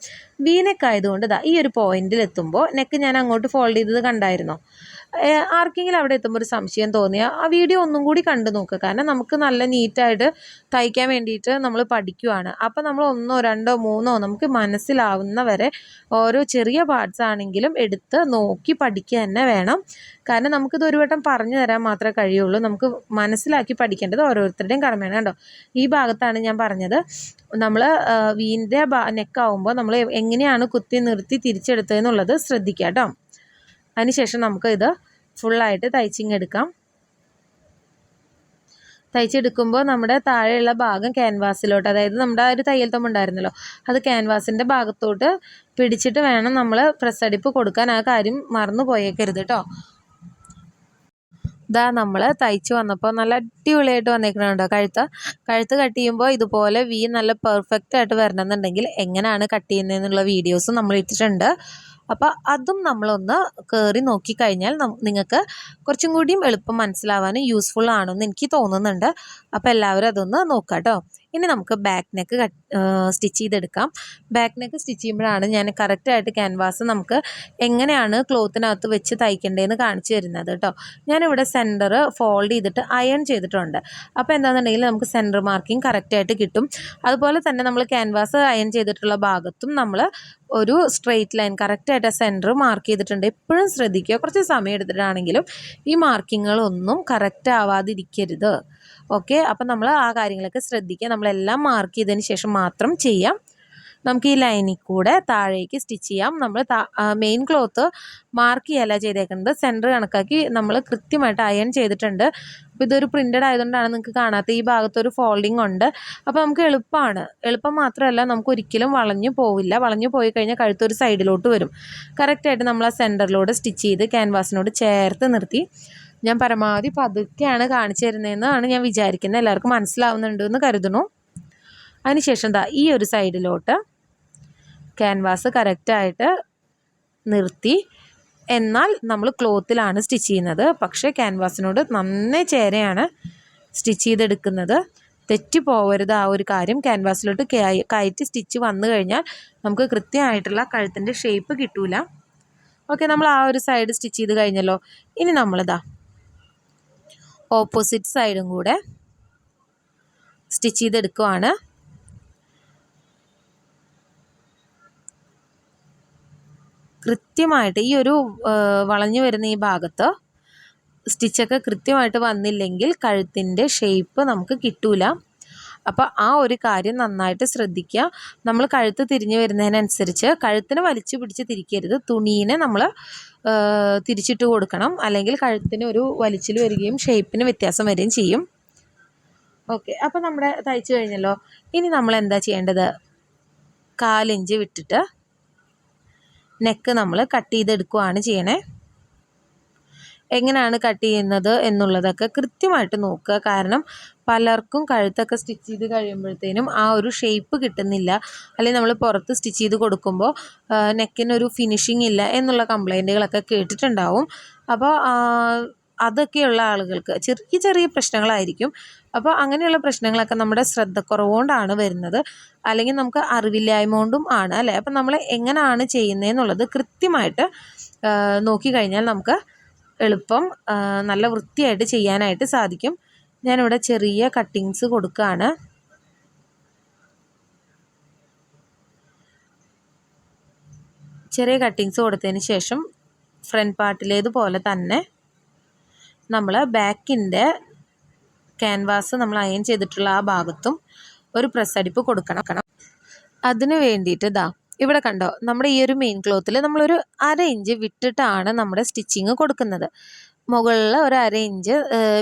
വീനക്കായതുകൊണ്ട് ഇതാ ഈ ഒരു പോയിന്റിൽ എത്തുമ്പോൾ നെക്ക് ഞാൻ അങ്ങോട്ട് ഫോൾഡ് ചെയ്തത് കണ്ടായിരുന്നോ? ആർക്കെങ്കിലും അവിടെ എത്തുമ്പോൾ ഒരു സംശയം തോന്നിയാൽ ആ വീഡിയോ ഒന്നും കൂടി കണ്ടു നോക്കുക കാരണം നമുക്ക് നല്ല നീറ്റായിട്ട് തയ്ക്കാൻ വേണ്ടിയിട്ട് നമ്മൾ പഠിക്കുവാണ്. അപ്പം നമ്മൾ ഒന്നോ രണ്ടോ മൂന്നോ നമുക്ക് മനസ്സിലാവുന്ന വരെ ഓരോ ചെറിയ പാർട്സ് ആണെങ്കിലും എടുത്ത് നോക്കി പഠിക്കുക തന്നെ വേണം. കാരണം നമുക്കിത് ഒരു വട്ടം പറഞ്ഞു തരാൻ മാത്രമേ കഴിയുള്ളൂ. നമുക്ക് മനസ്സിലാക്കി പഠിക്കേണ്ടത് ഓരോരുത്തരുടെയും കടമയാണ് കേട്ടോ. ഈ ഭാഗത്താണ് ഞാൻ പറഞ്ഞത്. നമ്മൾ വീന്റെ നെക്കാവുമ്പോൾ നമ്മൾ എങ്ങനെയാണ് കുത്തി നിർത്തി തിരിച്ചെടുത്തതെന്നുള്ളത് ശ്രദ്ധിക്കുക കേട്ടോ. അതിനുശേഷം നമുക്ക് ഇത് ഫുള്ളായിട്ട് തയ്ച്ചിങ്ങെടുക്കാം. തയ്ച്ചെടുക്കുമ്പോൾ നമ്മുടെ താഴെയുള്ള ഭാഗം ക്യാൻവാസിലോട്ട് അതായത് നമ്മുടെ ആ ഒരു തയ്യൽ തമ്മ ഉണ്ടായിരുന്നല്ലോ അത് ക്യാൻവാസിന്റെ ഭാഗത്തോട്ട് പിടിച്ചിട്ട് വേണം നമ്മൾ പ്രസ് അടിപ്പ് കൊടുക്കാൻ. ആ കാര്യം മറന്നു പോയേക്കരുത് കേട്ടോ ഇതാ നമ്മൾ തയ്ച്ച് വന്നപ്പോൾ നല്ല അടിപൊളിയായിട്ട് വന്നേക്കണുണ്ടോ കഴുത്ത് കഴുത്ത് കട്ട് ചെയ്യുമ്പോൾ ഇതുപോലെ വി നല്ല പെർഫെക്റ്റ് ആയിട്ട് വരണമെന്നുണ്ടെങ്കിൽ എങ്ങനെയാണ് കട്ട് ചെയ്യുന്നതെന്നുള്ള വീഡിയോസും നമ്മൾ ഇട്ടിട്ടുണ്ട്. അപ്പോൾ അതും നമ്മളൊന്ന് കയറി നോക്കിക്കഴിഞ്ഞാൽ നിങ്ങൾക്ക് കുറച്ചും കൂടിയും എളുപ്പം മനസ്സിലാവാനും യൂസ്ഫുൾ ആണെന്ന് എനിക്ക് തോന്നുന്നുണ്ട്. അപ്പോൾ എല്ലാവരും അതൊന്ന് നോക്കാം കേട്ടോ ഇനി നമുക്ക് ബാക്ക് നെക്ക് സ്റ്റിച്ച് ചെയ്തെടുക്കാം. ബാക്ക് നെക്ക് സ്റ്റിച്ച് ചെയ്യുമ്പോഴാണ് ഞാൻ കറക്റ്റായിട്ട് ക്യാൻവാസ് നമുക്ക് എങ്ങനെയാണ് ക്ലോത്തിനകത്ത് വെച്ച് തയ്ക്കേണ്ടതെന്ന് കാണിച്ചു തരുന്നത് കേട്ടോ ഞാനിവിടെ സെന്റർ ഫോൾഡ് ചെയ്തിട്ട് അയൺ ചെയ്തിട്ടുണ്ട്. അപ്പോൾ എന്താണെന്നുണ്ടെങ്കിൽ നമുക്ക് സെന്റർ മാർക്കിംഗ് കറക്റ്റായിട്ട് കിട്ടും. അതുപോലെ തന്നെ നമ്മൾ ക്യാൻവാസ് അയൺ ചെയ്തിട്ടുള്ള ഭാഗത്തും നമ്മൾ ഒരു സ്ട്രെയിറ്റ് ലൈൻ കറക്റ്റായിട്ട് സെന്റർ മാർക്ക് ചെയ്തിട്ടുണ്ട്. എപ്പോഴും ശ്രദ്ധിക്കുക. കുറച്ച് സമയം എടുത്തിട്ടാണെങ്കിലും ഈ മാർക്കിങ്ങുകളൊന്നും കറക്റ്റ് ആവാതിരിക്കരുത്. ഓക്കെ അപ്പം നമ്മൾ ആ കാര്യങ്ങളൊക്കെ ശ്രദ്ധിക്കുക. നമ്മളെല്ലാം മാർക്ക് ചെയ്തതിന് ശേഷം മാത്രം ചെയ്യാം. നമുക്ക് ഈ ലൈനിൽ കൂടെ താഴേക്ക് സ്റ്റിച്ച് ചെയ്യാം. നമ്മൾ മെയിൻ ക്ലോത്ത് മാർക്ക് ചെയ്യല്ല ചെയ്തേക്കുന്നത്. സെന്റർ കണക്കാക്കി നമ്മൾ കൃത്യമായിട്ട് അയൺ ചെയ്തിട്ടുണ്ട്. അപ്പോൾ ഇതൊരു പ്രിന്റഡ് ആയതുകൊണ്ടാണ് നിങ്ങൾക്ക് കാണാത്ത ഈ ഭാഗത്തൊരു ഫോൾഡിങ് ഉണ്ട്. അപ്പോൾ നമുക്ക് എളുപ്പമാണ്. എളുപ്പം മാത്രമല്ല നമുക്ക് ഒരിക്കലും വളഞ്ഞു പോവില്ല. വളഞ്ഞു പോയി കഴിഞ്ഞാൽ കഴുത്തൊരു സൈഡിലോട്ട് വരും. കറക്റ്റായിട്ട് നമ്മൾ ആ സെന്ററിലൂടെ സ്റ്റിച്ച് ചെയ്ത് ക്യാൻവാസിനോട് ചേർത്ത് നിർത്തി. ഞാൻ പരമാവധി പതുക്കെയാണ് കാണിച്ചു തരുന്നതെന്നാണ് ഞാൻ വിചാരിക്കുന്നത്. എല്ലാവർക്കും മനസ്സിലാവുന്നുണ്ട് എന്ന് കരുതുന്നു. അതിനുശേഷം ദാ ഈ ഒരു സൈഡിലോട്ട് ക്യാൻവാസ് കറക്റ്റായിട്ട് നിർത്തി. എന്നാൽ നമ്മൾ ക്ലോത്തിലാണ് സ്റ്റിച്ച് ചെയ്യുന്നത്. പക്ഷേ ക്യാൻവാസിനോട് നന്നേ ചേരയാണ് സ്റ്റിച്ച് ചെയ്തെടുക്കുന്നത്. തെറ്റി പോകരുത് ആ ഒരു കാര്യം ക്യാൻവാസിലോട്ട് കയറ്റി സ്റ്റിച്ച് വന്നു കഴിഞ്ഞാൽ നമുക്ക് കൃത്യമായിട്ടുള്ള കഴുത്തിന്റെ ഷേപ്പ് കിട്ടൂല. ഓക്കെ നമ്മൾ ആ ഒരു സൈഡ് സ്റ്റിച്ച് ചെയ്ത് കഴിഞ്ഞല്ലോ. ഇനി നമ്മളിതാ ഓപ്പോസിറ്റ് സൈഡും കൂടെ സ്റ്റിച്ച് ചെയ്തെടുക്കുവാണ്. കൃത്യമായിട്ട് ഈ ഒരു വളഞ്ഞു വരുന്ന ഈ ഭാഗത്ത് സ്റ്റിച്ചൊക്കെ കൃത്യമായിട്ട് വന്നില്ലെങ്കിൽ കഴുത്തിന്റെ ഷേപ്പ് നമുക്ക് കിട്ടൂല. അപ്പോൾ ആ ഒരു കാര്യം നന്നായിട്ട് ശ്രദ്ധിക്കുക. നമ്മൾ കഴുത്ത് തിരിഞ്ഞു വരുന്നതിനനുസരിച്ച് കഴുത്തിന് വലിച്ചു പിടിച്ച് തിരിക്കരുത്. തുണീനെ നമ്മൾ തിരിച്ചിട്ട് കൊടുക്കണം. അല്ലെങ്കിൽ കഴുത്തിന് ഒരു വലിച്ചിൽ വരികയും ഷേപ്പിന് വ്യത്യാസം വരികയും ചെയ്യും. ഓക്കെ. അപ്പോൾ നമ്മുടെ തയ്ച്ചു കഴിഞ്ഞല്ലോ. ഇനി നമ്മൾ എന്താ ചെയ്യേണ്ടത്? കാലിഞ്ച് വിട്ടിട്ട് നെക്ക് നമ്മൾ കട്ട് ചെയ്തെടുക്കുകയാണ് ചെയ്യണേ. എങ്ങനെയാണ് കട്ട് ചെയ്യുന്നത് എന്നുള്ളതൊക്കെ കൃത്യമായിട്ട് നോക്കുക. കാരണം പലർക്കും കഴുത്തൊക്കെ സ്റ്റിച്ച് ചെയ്ത് കഴിയുമ്പോഴത്തേനും ആ ഒരു ഷേപ്പ് കിട്ടുന്നില്ല. അല്ലെങ്കിൽ നമ്മൾ പുറത്ത് സ്റ്റിച്ച് ചെയ്ത് കൊടുക്കുമ്പോൾ നെക്കിനൊരു ഫിനിഷിംഗ് ഇല്ല എന്നുള്ള കംപ്ലൈന്റുകളൊക്കെ കേട്ടിട്ടുണ്ടാവും. അപ്പോൾ അതൊക്കെയുള്ള ആളുകൾക്ക് ചെറിയ ചെറിയ പ്രശ്നങ്ങളായിരിക്കും. അപ്പോൾ അങ്ങനെയുള്ള പ്രശ്നങ്ങളൊക്കെ നമ്മുടെ ശ്രദ്ധക്കുറവുകൊണ്ടാണ് വരുന്നത്. അല്ലെങ്കിൽ നമുക്ക് അറിവില്ലായ്മ കൊണ്ടും ആണ് അല്ലേ? അപ്പം നമ്മൾ എങ്ങനെയാണ് ചെയ്യുന്നതെന്നുള്ളത് കൃത്യമായിട്ട് നോക്കിക്കഴിഞ്ഞാൽ നമുക്ക് എളുപ്പം നല്ല വൃത്തിയായിട്ട് ചെയ്യാനായിട്ട് സാധിക്കും. ഞാനിവിടെ ചെറിയ കട്ടിങ്സ് കൊടുക്കുകയാണ് ചെറിയ കട്ടിങ്സ് കൊടുത്തതിന് ശേഷം ഫ്രണ്ട് പാർട്ടിലേതുപോലെ തന്നെ നമ്മൾ ബാക്കിന്റെ ക്യാൻവാസ് നമ്മൾ അയൺ ചെയ്തിട്ടുള്ള ആ ഭാഗത്തും ഒരു പ്രസ് അടിപ്പ് കൊടുക്കണം. അതിന് വേണ്ടിയിട്ട് ഇതാ ഇവിടെ കണ്ടോ നമ്മുടെ ഈ ഒരു മെയിൻ ക്ലോത്തിൽ നമ്മളൊരു അര ഇഞ്ച് വിട്ടിട്ടാണ് നമ്മുടെ സ്റ്റിച്ചിങ് കൊടുക്കുന്നത്. മുകളിൽ ഒരു അര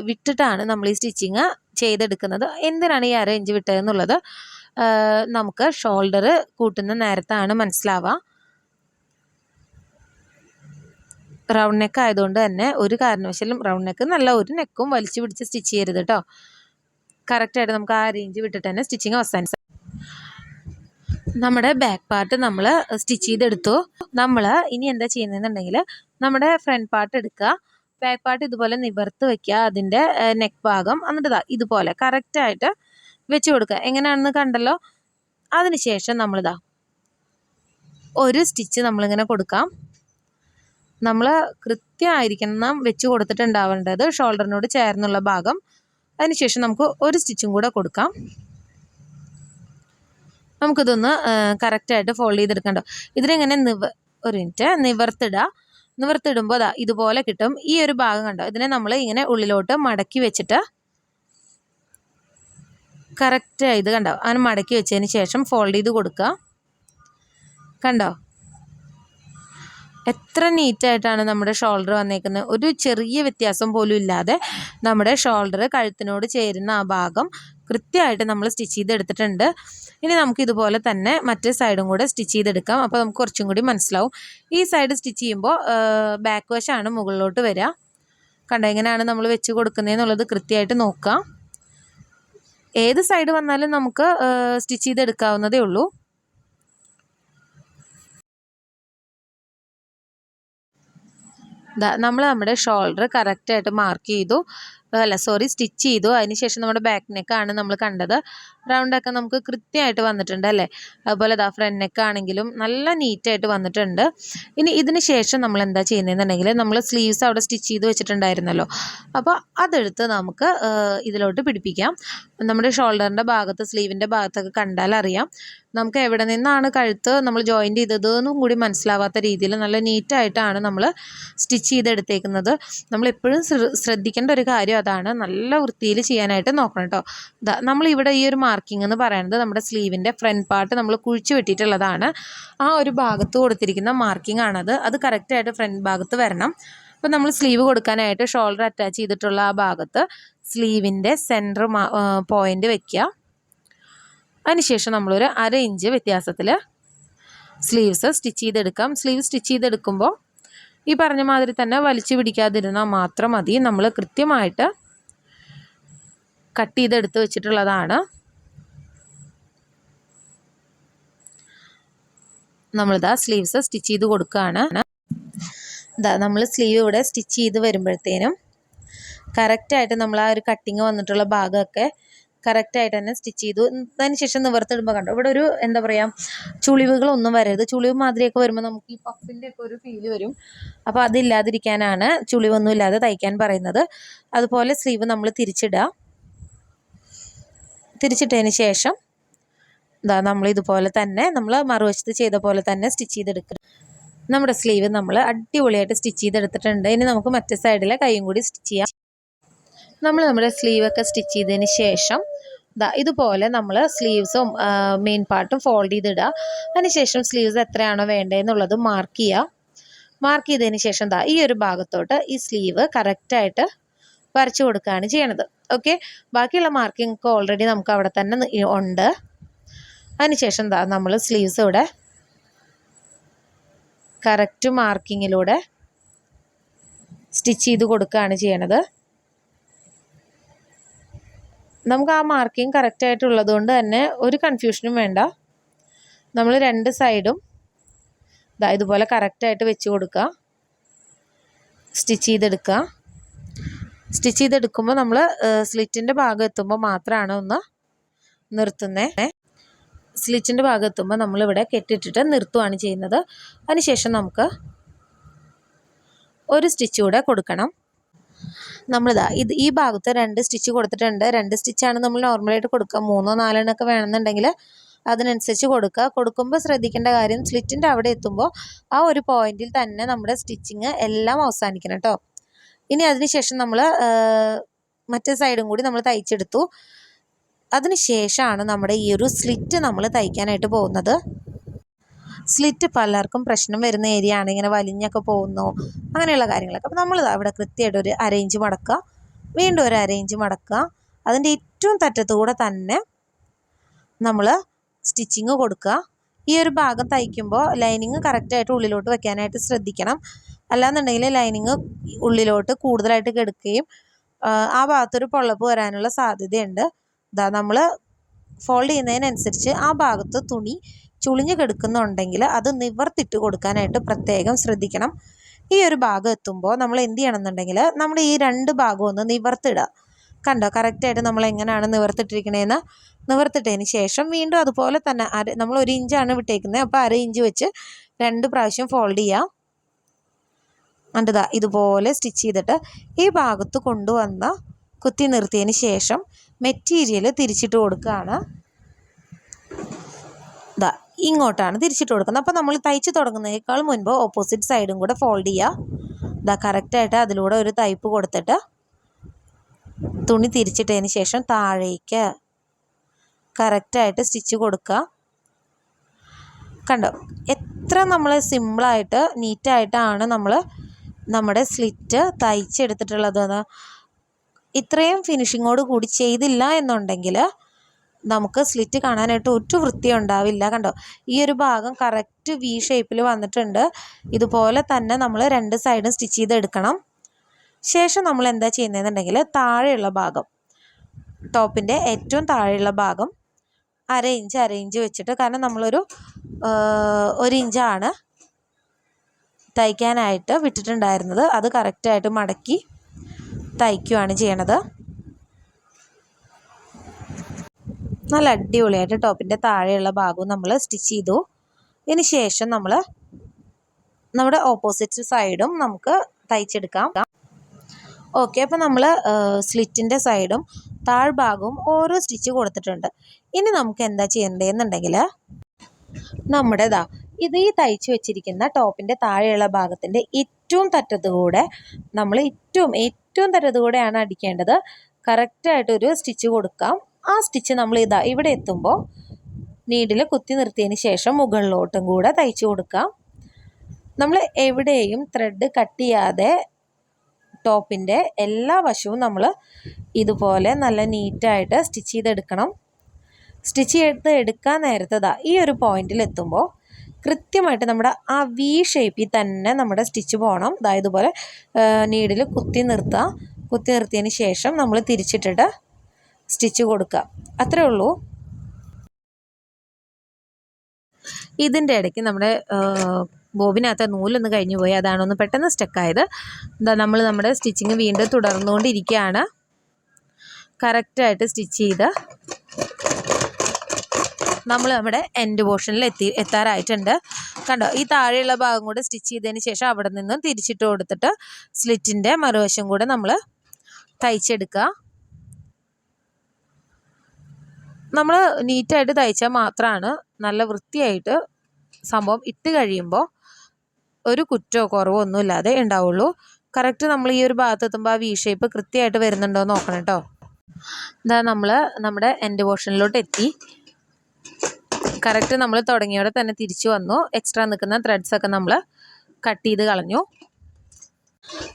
വിട്ടിട്ടാണ് നമ്മൾ ഈ സ്റ്റിച്ചിങ് ചെയ്തെടുക്കുന്നത്. എന്തിനാണ് ഈ അര വിട്ടതെന്നുള്ളത് നമുക്ക് ഷോൾഡർ കൂട്ടുന്ന നേരത്താണ് മനസ്സിലാവുക. റൗണ്ട് നെക്ക് ആയതുകൊണ്ട് തന്നെ ഒരു കാരണവശാലും റൗണ്ട് നെക്ക് നല്ല ഒരു നെക്കും വലിച്ചു പിടിച്ച് സ്റ്റിച്ച് ചെയ്യരുത് കേട്ടോ കറക്റ്റായിട്ട് നമുക്ക് ആ റേഞ്ച് വിട്ടിട്ട് തന്നെ സ്റ്റിച്ചിങ് അവസാനിച്ചു നമ്മുടെ ബാക്ക് പാർട്ട് നമ്മൾ സ്റ്റിച്ച് ചെയ്തെടുത്തു. നമ്മൾ ഇനി എന്താ ചെയ്യുന്നതെന്നുണ്ടെങ്കിൽ നമ്മുടെ ഫ്രണ്ട് പാർട്ട് എടുക്കുക. ബാക്ക് പാർട്ട് ഇതുപോലെ നിവർത്ത് വെക്കുക അതിന്റെ നെക്ക് ഭാഗം എന്നിട്ട് ഇതാ ഇതുപോലെ കറക്റ്റായിട്ട് വെച്ച് കൊടുക്കുക. എങ്ങനെയാണെന്ന് കണ്ടല്ലോ? അതിനുശേഷം നമ്മളിതാ ഒരു സ്റ്റിച്ച് നമ്മളിങ്ങനെ കൊടുക്കാം. നമ്മൾ കൃത്യമായിരിക്കണം വെച്ച് കൊടുത്തിട്ടുണ്ടാവേണ്ടത് ഷോൾഡറിനോട് ചേർന്നുള്ള ഭാഗം. അതിനുശേഷം നമുക്ക് ഒരു സ്റ്റിച്ചും കൂടെ കൊടുക്കാം. നമുക്കിതൊന്ന് കറക്റ്റായിട്ട് ഫോൾഡ് ചെയ്തെടുക്കണ്ടോ ഇതിനെങ്ങനെ നിവ ഒരു മിനിറ്റ് നിവർത്തിടുക. നിവർത്തിടുമ്പോൾ അതാ ഇതുപോലെ കിട്ടും. ഈ ഒരു ഭാഗം കണ്ടോ? ഇതിനെ നമ്മൾ ഇങ്ങനെ ഉള്ളിലോട്ട് മടക്കി വെച്ചിട്ട് കറക്റ്റ് ഇത് കണ്ടോ? അങ്ങനെ മടക്കി വെച്ചതിന് ശേഷം ഫോൾഡ് ചെയ്ത് കൊടുക്കുക. കണ്ടോ? എത്ര നീറ്റായിട്ടാണ് നമ്മുടെ ഷോൾഡർ വന്നേക്കുന്നത്. ഒരു ചെറിയ വ്യത്യാസം പോലും ഇല്ലാതെ നമ്മുടെ ഷോൾഡർ കഴുത്തിനോട് ചേരുന്ന ആ ഭാഗം കൃത്യമായിട്ട് നമ്മൾ സ്റ്റിച്ച് ചെയ്തെടുത്തിട്ടുണ്ട്. ഇനി നമുക്ക് ഇതുപോലെ തന്നെ മറ്റേ സൈഡും കൂടെ സ്റ്റിച്ച് ചെയ്തെടുക്കാം. അപ്പോൾ നമുക്ക് കുറച്ചും കൂടി മനസ്സിലാവും. ഈ സൈഡ് സ്റ്റിച്ച് ചെയ്യുമ്പോൾ ബാക്ക് വശമാണ് മുകളിലോട്ട് വരിക കണ്ടോ എങ്ങനെയാണ് നമ്മൾ വെച്ച് കൊടുക്കുന്നതെന്നുള്ളത് കൃത്യമായിട്ട് നോക്കാം. ഏത് സൈഡ് വന്നാലും നമുക്ക് സ്റ്റിച്ച് ചെയ്തെടുക്കാവുന്നതേ ഉള്ളൂ. നമ്മൾ നമ്മുടെ ഷോൾഡർ കറക്റ്റായിട്ട് മാർക്ക് ചെയ്തു. അല്ല സോറി സ്റ്റിച്ച് ചെയ്തു. അതിനുശേഷം നമ്മുടെ ബാക്ക് നെക്കാണ് നമ്മൾ കണ്ടത്. റൗണ്ടൊക്കെ നമുക്ക് കൃത്യമായിട്ട് വന്നിട്ടുണ്ട് അല്ലേ? അതുപോലെ ദാ ഫ്രണ്ട് നെക്കാണെങ്കിലും നല്ല നീറ്റായിട്ട് വന്നിട്ടുണ്ട്. ഇനി ഇതിന് ശേഷം നമ്മൾ എന്താ ചെയ്യുന്നതെന്നുണ്ടെങ്കിൽ നമ്മൾ സ്ലീവ്സ് അവിടെ സ്റ്റിച്ച് ചെയ്ത് വെച്ചിട്ടുണ്ടായിരുന്നല്ലോ. അപ്പോൾ അതെടുത്ത് നമുക്ക് ഇതിലോട്ട് പിടിപ്പിക്കാം. നമ്മുടെ ഷോൾഡറിന്റെ ഭാഗത്ത് സ്ലീവിന്റെ ഭാഗത്തൊക്കെ കണ്ടാൽ അറിയാം. നമുക്ക് എവിടെ നിന്നാണ് കഴുത്ത് നമ്മൾ ജോയിന്റ് ചെയ്തതെന്നും കൂടി മനസ്സിലാവാത്ത രീതിയിൽ നല്ല നീറ്റായിട്ടാണ് നമ്മൾ സ്റ്റിച്ച് ചെയ്തെടുത്തേക്കുന്നത്. നമ്മൾ എപ്പോഴും ശ്രദ്ധിക്കേണ്ട ഒരു കാര്യം അതാണ് നല്ല വൃത്തിയിൽ ചെയ്യാനായിട്ട് നോക്കണം കേട്ടോ നമ്മൾ ഇവിടെ ഈ ഒരു മാർക്കിംഗ് എന്ന് പറയുന്നത് നമ്മുടെ സ്ലീവിന്റെ ഫ്രണ്ട് പാർട്ട് നമ്മൾ കുഴിച്ചു വെട്ടിയിട്ടുള്ളതാണ്. ആ ഒരു ഭാഗത്ത് കൊടുത്തിരിക്കുന്ന മാർക്കിംഗ് ആണത്. അത് കറക്റ്റായിട്ട് ഫ്രണ്ട് ഭാഗത്ത് വരണം. അപ്പോൾ നമ്മൾ സ്ലീവ് കൊടുക്കാനായിട്ട് ഷോൾഡർ അറ്റാച്ച് ചെയ്തിട്ടുള്ള ആ ഭാഗത്ത് സ്ലീവിന്റെ സെന്റർ പോയിന്റ് വയ്ക്കുക അതിനുശേഷം നമ്മളൊരു അര ഇഞ്ച് വ്യത്യാസത്തിൽ സ്ലീവ്സ് സ്റ്റിച്ച് ചെയ്തെടുക്കാം. സ്ലീവ് സ്റ്റിച്ച് ചെയ്തെടുക്കുമ്പോൾ ഈ പറഞ്ഞ മാതിരി തന്നെ വലിച്ചു പിടിക്കാതിരുന്നാൽ മാത്രം മതി. നമ്മൾ കൃത്യമായിട്ട് കട്ട് ചെയ്തെടുത്ത് വെച്ചിട്ടുള്ളതാണ്. നമ്മളിതാ സ്ലീവ്സ് സ്റ്റിച്ച് ചെയ്ത് കൊടുക്കുകയാണ് ഇതാ നമ്മൾ സ്ലീവ് ഇവിടെ സ്റ്റിച്ച് ചെയ്ത് വരുമ്പോഴത്തേനും കറക്റ്റായിട്ട് നമ്മൾ ആ ഒരു കട്ടിങ് വന്നിട്ടുള്ള ഭാഗമൊക്കെ കറക്റ്റായിട്ട് തന്നെ സ്റ്റിച്ച് ചെയ്തു. അതിന് ശേഷം നിവർത്തിടുമ്പോൾ കണ്ടു? ഇവിടെ ഒരു എന്താ പറയുക ചുളിവുകളൊന്നും വരരുത്. ചുളിവ് മാതിരിയൊക്കെ വരുമ്പോൾ നമുക്ക് ഈ പഫിന്റെ ഒക്കെ ഒരു ഫീൽ വരും. അപ്പോൾ അതില്ലാതിരിക്കാനാണ് ചുളിവൊന്നും ഇല്ലാതെ തയ്ക്കാൻ പറയുന്നത്. അതുപോലെ സ്ലീവ് നമ്മൾ തിരിച്ചിടുക. തിരിച്ചിട്ടതിന് ശേഷം ഇതാ നമ്മൾ ഇതുപോലെ തന്നെ നമ്മൾ മറുവശത്ത് ചെയ്ത പോലെ തന്നെ സ്റ്റിച്ച് ചെയ്തെടുക്കുക. നമ്മുടെ സ്ലീവ് നമ്മൾ അടിപൊളിയായിട്ട് സ്റ്റിച്ച് ചെയ്തെടുത്തിട്ടുണ്ട്. ഇനി നമുക്ക് മറ്റേ സൈഡിലെ കൈയും കൂടി സ്റ്റിച്ച് ചെയ്യാം. നമ്മൾ നമ്മുടെ സ്ലീവൊക്കെ സ്റ്റിച്ച് ചെയ്തതിന് ശേഷം ഇതുപോലെ നമ്മൾ സ്ലീവ്സും മെയിൻ പാർട്ടും ഫോൾഡ് ചെയ്തിടുക. അതിനുശേഷം സ്ലീവ്സ് എത്രയാണോ വേണ്ടതെന്നുള്ളത് മാർക്ക് ചെയ്യുക. മാർക്ക് ചെയ്തതിന് ശേഷം ദാ ഈ ഒരു ഭാഗത്തോട്ട് ഈ സ്ലീവ് കറക്റ്റായിട്ട് വരച്ചു കൊടുക്കുകയാണ് ചെയ്യണത്. ഓക്കെ ബാക്കിയുള്ള മാർക്കിംഗ് ഒക്കെ ഓൾറെഡി നമുക്ക് അവിടെ തന്നെ ഉണ്ട്. അതിനുശേഷം ദാ നമ്മൾ സ്ലീവ്സ് ഇവിടെ കറക്റ്റ് മാർക്കിങ്ങിലൂടെ സ്റ്റിച്ച് ചെയ്ത് കൊടുക്കുകയാണ് ചെയ്യണത്. നമുക്ക് ആ മാർക്കിംഗ് കറക്റ്റായിട്ടുള്ളത് കൊണ്ട് തന്നെ ഒരു കൺഫ്യൂഷനും വേണ്ട. നമ്മൾ രണ്ട് സൈഡും ഇതാ ഇതുപോലെ കറക്റ്റായിട്ട് വെച്ച് കൊടുക്കുക സ്റ്റിച്ച് ചെയ്തെടുക്കുക സ്റ്റിച്ച് ചെയ്തെടുക്കുമ്പോൾ നമ്മൾ സ്ലിറ്റിന്റെ ഭാഗം എത്തുമ്പോൾ മാത്രമാണ് ഒന്ന് നിർത്തുന്നത് സ്ലിറ്റിന്റെ ഭാഗം എത്തുമ്പോൾ നമ്മളിവിടെ കെട്ടിട്ടിട്ട് നിർത്തുകയാണ് ചെയ്യുന്നത്. അതിനുശേഷം നമുക്ക് ഒരു സ്റ്റിച്ച് കൂടെ കൊടുക്കണം. നമ്മളിതാ ഇത് ഈ ഭാഗത്ത് രണ്ട് സ്റ്റിച്ച് കൊടുത്തിട്ടുണ്ട്. രണ്ട് സ്റ്റിച്ചാണ് നമ്മൾ നോർമലായിട്ട് കൊടുക്കുക. മൂന്നോ നാലെണ്ണമൊക്കെ വേണമെന്നുണ്ടെങ്കിൽ അതിനനുസരിച്ച് കൊടുക്കുക. കൊടുക്കുമ്പോൾ ശ്രദ്ധിക്കേണ്ട കാര്യം സ്ലിറ്റിന്റെ അവിടെ എത്തുമ്പോൾ ആ ഒരു പോയിന്റിൽ തന്നെ നമ്മുടെ സ്റ്റിച്ചിങ് എല്ലാം അവസാനിക്കണം കേട്ടോ. ഇനി അതിനുശേഷം നമ്മൾ മറ്റേ സൈഡും കൂടി നമ്മൾ തയ്ച്ചെടുത്തു. അതിനുശേഷമാണ് നമ്മുടെ ഈ ഒരു സ്ലിറ്റ് നമ്മൾ തയ്ക്കാനായിട്ട് പോകുന്നത്. സ്ലിറ്റ് പലർക്കും പ്രശ്നം വരുന്ന ഏരിയ ആണ്. ഇങ്ങനെ വലിഞ്ഞൊക്കെ പോകുന്നു. അങ്ങനെയുള്ള കാര്യങ്ങളൊക്കെ. അപ്പോൾ നമ്മൾ അവിടെ കൃത്യമായിട്ട് ഒരു അരയിഞ്ച് മടക്കുക. വീണ്ടും ഒരു അരയിഞ്ച് മടക്കുക. അതിന്റെ ഏറ്റവും തറ്റത്തുകൂടെ തന്നെ നമ്മൾ സ്റ്റിച്ചിങ് കൊടുക്കുക. ഈ ഒരു ഭാഗം തയ്ക്കുമ്പോൾ ലൈനിങ് കറക്റ്റായിട്ട് ഉള്ളിലോട്ട് വെക്കാനായിട്ട് ശ്രദ്ധിക്കണം. അല്ലാന്നുണ്ടെങ്കിൽ ലൈനിങ് ഉള്ളിലോട്ട് കൂടുതലായിട്ട് കെടുക്കുകയും ആ, ഭാഗത്തൊരു പൊള്ളപ്പ് വരാനുള്ള സാധ്യതയുണ്ട്. ഇതാ നമ്മൾ ഫോൾഡ് ചെയ്യുന്നതിനനുസരിച്ച് ആ ഭാഗത്ത് തുണി ചുളിഞ്ഞ് കിടക്കുന്നുണ്ടെങ്കിൽ അത് നിവർത്തിട്ട് കൊടുക്കാനായിട്ട് പ്രത്യേകം ശ്രദ്ധിക്കണം. ഈ ഒരു ഭാഗം എത്തുമ്പോൾ നമ്മൾ എന്ത് ചെയ്യണമെന്നുണ്ടെങ്കിൽ നമ്മൾ ഈ രണ്ട് ഭാഗവും ഒന്ന് നിവർത്തിടുക. കണ്ടോ? കറക്റ്റായിട്ട് നമ്മൾ എങ്ങനെയാണ് നിവർത്തിട്ടിരിക്കണേന്ന്? നിവർത്തിട്ടതിന് ശേഷം വീണ്ടും അതുപോലെ തന്നെ അര നമ്മൾ ഒരു ഇഞ്ചാണ് വിട്ടേക്കുന്നത്. അപ്പോൾ അര ഇഞ്ച് വെച്ച് രണ്ട് പ്രാവശ്യം ഫോൾഡ് ചെയ്യുക. കണ്ടതാ ഇതുപോലെ സ്റ്റിച്ച് ചെയ്തിട്ട് ഈ ഭാഗത്ത് കൊണ്ടുവന്ന് കുത്തി നിർത്തിയതിന് ശേഷം മെറ്റീരിയൽ തിരിച്ചിട്ട് കൊടുക്കുകയാണ്. ഇങ്ങോട്ടാണ് തിരിച്ചിട്ട് കൊടുക്കുന്നത്. അപ്പോൾ നമ്മൾ തയ്ച്ച് തുടങ്ങുന്നതിനേക്കാൾ മുൻപ് ഓപ്പോസിറ്റ് സൈഡും കൂടെ ഫോൾഡ് ചെയ്യുക ഇതാ കറക്റ്റായിട്ട് അതിലൂടെ ഒരു തയ്പ്പ് കൊടുത്തിട്ട് തുണി തിരിച്ചിട്ടതിന് ശേഷം താഴേക്ക് കറക്റ്റായിട്ട് സ്റ്റിച്ച് കൊടുക്കുക. കണ്ടോ? എത്ര നമ്മൾ സിമ്പിളായിട്ട് നീറ്റായിട്ടാണ് നമ്മൾ നമ്മുടെ സ്ലിറ്റ് തയ്ച്ചെടുത്തിട്ടുള്ളത്. ഇത്രയും ഫിനിഷിങ്ങോട് കൂടി ചെയ്തില്ല എന്നുണ്ടെങ്കിൽ നമുക്ക് സ്ലിറ്റ് കാണാനായിട്ട് ഒറ്റ വൃത്തി ഉണ്ടാവില്ല കണ്ടോ? ഈ ഒരു ഭാഗം കറക്റ്റ് വി ഷേപ്പിൽ വന്നിട്ടുണ്ട്. ഇതുപോലെ തന്നെ നമ്മൾ രണ്ട് സൈഡും സ്റ്റിച്ച് ചെയ്തെടുക്കണം. ശേഷം നമ്മൾ എന്താ ചെയ്യുന്നതെന്നുണ്ടെങ്കിൽ താഴെയുള്ള ഭാഗം ടോപ്പിന്റെ ഏറ്റവും താഴെയുള്ള ഭാഗം അര ഇഞ്ച് അര ഇഞ്ച് വെച്ചിട്ട് കാരണം നമ്മളൊരു ഒരു ഇഞ്ചാണ് തയ്ക്കാനായിട്ട് വിട്ടിട്ടുണ്ടായിരുന്നത്. അത് കറക്റ്റായിട്ട് മടക്കി തയ്ക്കുകയാണ് ചെയ്യണത്. നല്ല അടിപൊളിയായിട്ട് ടോപ്പിന്റെ താഴെയുള്ള ഭാഗവും നമ്മൾ സ്റ്റിച്ച് ചെയ്തു. ഇതിന് ശേഷം നമ്മൾ നമ്മുടെ ഓപ്പോസിറ്റ് സൈഡും നമുക്ക് തയ്ച്ചെടുക്കാം. ഓക്കെ അപ്പോൾ നമ്മൾ സ്ലിറ്റിന്റെ സൈഡും താഴ്ഭാഗവും ഓരോ സ്റ്റിച്ച് കൊടുത്തിട്ടുണ്ട്. ഇനി നമുക്ക് എന്താ ചെയ്യേണ്ടതെന്നുണ്ടെങ്കിൽ നമ്മുടെ ദാ ഇത് ഈ തയ്ച്ചു വെച്ചിരിക്കുന്ന ടോപ്പിന്റെ താഴെയുള്ള ഭാഗത്തിന്റെ ഏറ്റവും തറ്റത്തുകൂടെ നമ്മൾ ഏറ്റവും ഏറ്റവും തറ്റത്തുകൂടെയാണ് അടിക്കേണ്ടത്. കറക്റ്റായിട്ടൊരു സ്റ്റിച്ച് കൊടുക്കാം. ആ സ്റ്റിച്ച് നമ്മൾ ഇതാ ഇവിടെ എത്തുമ്പോൾ നീഡിൽ കുത്തി നിർത്തിയതിന് ശേഷം മുകളിലോട്ടും കൂടെ തയ്ച്ചു കൊടുക്കാം. നമ്മൾ എവിടെയും ത്രെഡ് കട്ട് ചെയ്യാതെ ടോപ്പിന്റെ എല്ലാ വശവും നമ്മൾ ഇതുപോലെ നല്ല നീറ്റായിട്ട് സ്റ്റിച്ച് ചെയ്തെടുക്കണം. സ്റ്റിച്ച് ചെയ്ത് എടുക്കാൻ നേരത്തതാ ഈ ഒരു പോയിന്റിൽ എത്തുമ്പോൾ കൃത്യമായിട്ട് നമ്മുടെ ആ വി ഷേപ്പിൽ തന്നെ നമ്മുടെ സ്റ്റിച്ച് പോകണം. അതായത് പോലെ നീഡിൽ കുത്തി നിർത്തുക കുത്തി നിർത്തിയതിന് ശേഷം നമ്മൾ തിരിച്ചിട്ടിട്ട് സ്റ്റിച്ച് കൊടുക്കുക. അത്രേ ഉള്ളൂ. ഇതിന്റെ ഇടയ്ക്ക് നമ്മുടെ ബോബിനകത്ത് നൂലൊന്ന് കഴിഞ്ഞു പോയി. അതാണ് ഒന്ന് പെട്ടെന്ന് സ്റ്റക്കായത്. എന്താ നമ്മൾ നമ്മുടെ സ്റ്റിച്ചിങ് വീണ്ടും തുടർന്നുകൊണ്ടിരിക്കുകയാണ്. കറക്റ്റായിട്ട് സ്റ്റിച്ച് ചെയ്ത് നമ്മൾ നമ്മുടെ എൻഡ് പോർഷനിൽ എത്തി എത്താറായിട്ടുണ്ട്. കണ്ടോ ഈ താഴെയുള്ള ഭാഗം കൂടെ സ്റ്റിച്ച് ചെയ്തതിന് ശേഷം അവിടെ നിന്നും തിരിച്ചിട്ട് കൊടുത്തിട്ട് സ്ലിറ്റിന്റെ മറുവശം കൂടെ നമ്മൾ തയ്ച്ചെടുക്കുക. നമ്മൾ നീറ്റായിട്ട് തയ്ച്ചാൽ മാത്രമാണ് നല്ല വൃത്തിയായിട്ട് സംഭവം ഇട്ട് കഴിയുമ്പോൾ ഒരു കുറ്റോ കുറവോ ഒന്നുമില്ലാതെ ഉണ്ടാവുള്ളൂ കറക്റ്റ് നമ്മൾ ഈ ഒരു ഭാഗത്ത് എത്തുമ്പോൾ ആ വി ഷേപ്പ് കൃത്യമായിട്ട് വരുന്നുണ്ടോ നോക്കണം കേട്ടോ ഇതാ നമ്മൾ നമ്മുടെ എൻഡ് പോർഷനിലോട്ട് എത്തി. കറക്റ്റ് നമ്മൾ തുടങ്ങിയോടെ തന്നെ തിരിച്ചു വന്നു. എക്സ്ട്രാ നിൽക്കുന്ന ത്രെഡ്സൊക്കെ നമ്മൾ കട്ട് ചെയ്ത് കളഞ്ഞു.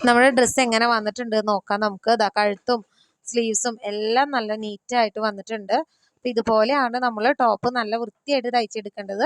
നമ്മുടെ ഡ്രസ്സ് എങ്ങനെ വന്നിട്ടുണ്ട് നോക്കാം നമുക്ക്. ഇതാ കഴുത്തും സ്ലീവ്സും എല്ലാം നല്ല നീറ്റായിട്ട് വന്നിട്ടുണ്ട്. ഇതുപോലെയാണ് നമ്മൾ ടോപ്പ് നല്ല വൃത്തിയായിട്ട് തയ്ച്ചെടുക്കേണ്ടത്.